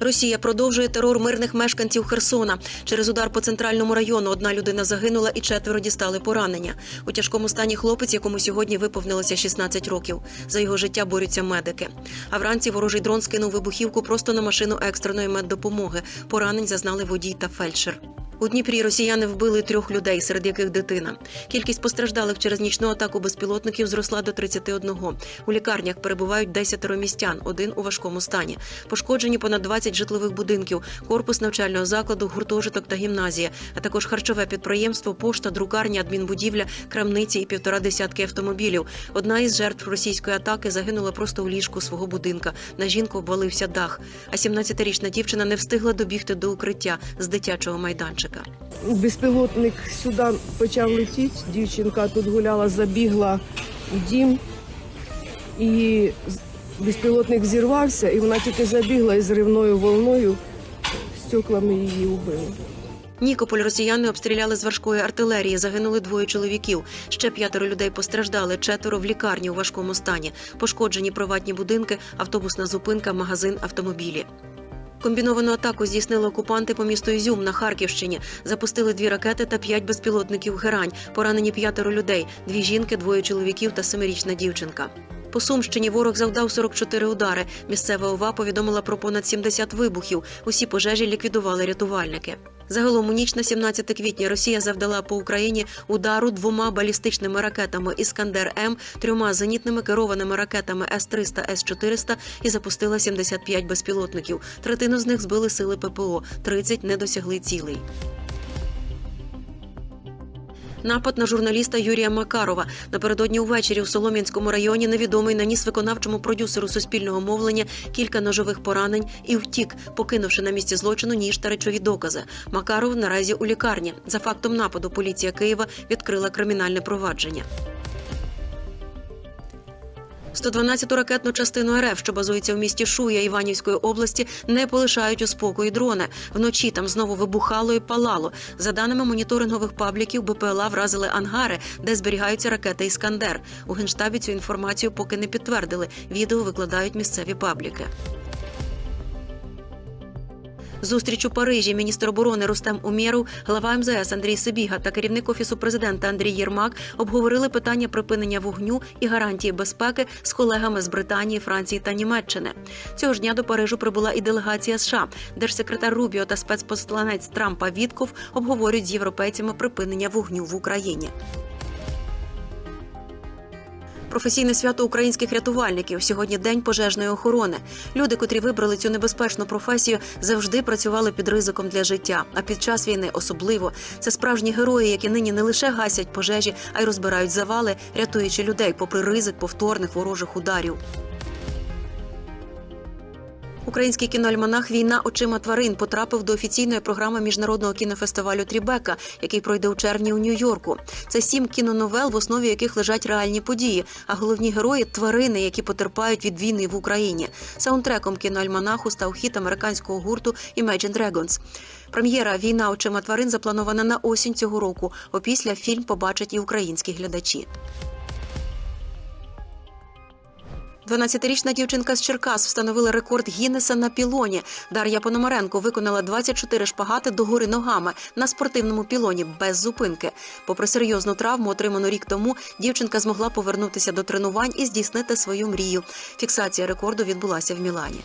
Росія продовжує терор мирних мешканців Херсона. Через удар по центральному району одна людина загинула і четверо дістали поранення. У тяжкому стані хлопець, якому сьогодні виповнилося 16 років. За його життя борються медики. А вранці ворожий дрон скинув вибухівку просто на машину екстреної меддопомоги. Поранень зазнали водій та фельдшер. У Дніпрі росіяни вбили трьох людей, серед яких дитина. Кількість постраждалих через нічну атаку безпілотників зросла до 31. У лікарнях перебувають 10 містян, один у важкому стані. Пошкоджені понад 20 житлових будинків, корпус навчального закладу, гуртожиток та гімназія, а також харчове підприємство, пошта, друкарня, адмінбудівля, крамниці і півтора десятки автомобілів. Одна із жертв російської атаки загинула просто у ліжку свого будинка. На жінку обвалився дах. А 17-річна дівчина не встигла добігти до укриття з дитячого майданчика. Безпілотник сюди почав летіти. Дівчинка тут гуляла, забігла в дім, і безпілотник зірвався, і вона тільки забігла і зривною волною стеклами її убили. Нікополь росіяни обстріляли з важкої артилерії. Загинули двоє чоловіків. Ще п'ятеро людей постраждали, четверо в лікарні у важкому стані. Пошкоджені приватні будинки, автобусна зупинка, магазин, автомобілі. Комбіновану атаку здійснили окупанти по місту Ізюм на Харківщині. Запустили дві ракети та п'ять безпілотників герань. Поранені п'ятеро людей: дві жінки, двоє чоловіків та семирічна дівчинка. По Сумщині ворог завдав 44 удари. Місцева ОВА повідомила про понад 70 вибухів. Усі пожежі ліквідували рятувальники. Загалом у ніч на 17 квітня Росія завдала по Україні удару двома балістичними ракетами Іскандер М, трьома зенітними керованими ракетами С-300, С-400 і запустила 75 безпілотників. Третину з них збили сили ППО, 30 не досягли цілей. Напад на журналіста Юрія Макарова напередодні увечері у Солом'янському районі невідомий наніс виконавчому продюсеру суспільного мовлення кілька ножових поранень і втік, покинувши на місці злочину ніж та речові докази. Макаров наразі у лікарні. За фактом нападу поліція Києва відкрила кримінальне провадження. 112-ту ракетну частину РФ, що базується в місті Шуя Іванівської області, не полишають у спокої дрони. Вночі там знову вибухало і палало. За даними моніторингових пабліків, БПЛА вразили ангари, де зберігаються ракети Іскандер. У генштабі цю інформацію поки не підтвердили. Відео викладають місцеві пабліки. Зустріч у Парижі міністр оборони Рустем Умєров, глава МЗС Андрій Сибіга та керівник офісу президента Андрій Єрмак обговорили питання припинення вогню і гарантії безпеки з колегами з Британії, Франції та Німеччини. Цього ж дня до Парижу прибула і делегація США. Держсекретар Рубіо та спецпосланець Трампа Вітков обговорюють з європейцями припинення вогню в Україні. Професійне свято українських рятувальників сьогодні день пожежної охорони. Люди, котрі вибрали цю небезпечну професію, завжди працювали під ризиком для життя. А під час війни особливо це справжні герої, які нині не лише гасять пожежі, а й розбирають завали, рятуючи людей, попри ризик повторних ворожих ударів. Український кіноальманах Війна очима тварин потрапив до офіційної програми міжнародного кінофестивалю Трібека, який пройде у червні у Нью-Йорку. Це сім кіноновел, в основі яких лежать реальні події. А головні герої тварини, які потерпають від війни в Україні. Саундтреком кіноальманаху став хіт американського гурту Imagine Dragons. Прем'єра Війна очима тварин запланована на осінь цього року. Опісля фільм побачать і українські глядачі. 12-річна дівчинка з Черкас встановила рекорд Гіннеса на пілоні. Дар'я Пономаренко виконала 24 шпагати догори ногами на спортивному пілоні без зупинки. Попри серйозну травму, отриману рік тому, дівчинка змогла повернутися до тренувань і здійснити свою мрію. Фіксація рекорду відбулася в Мілані.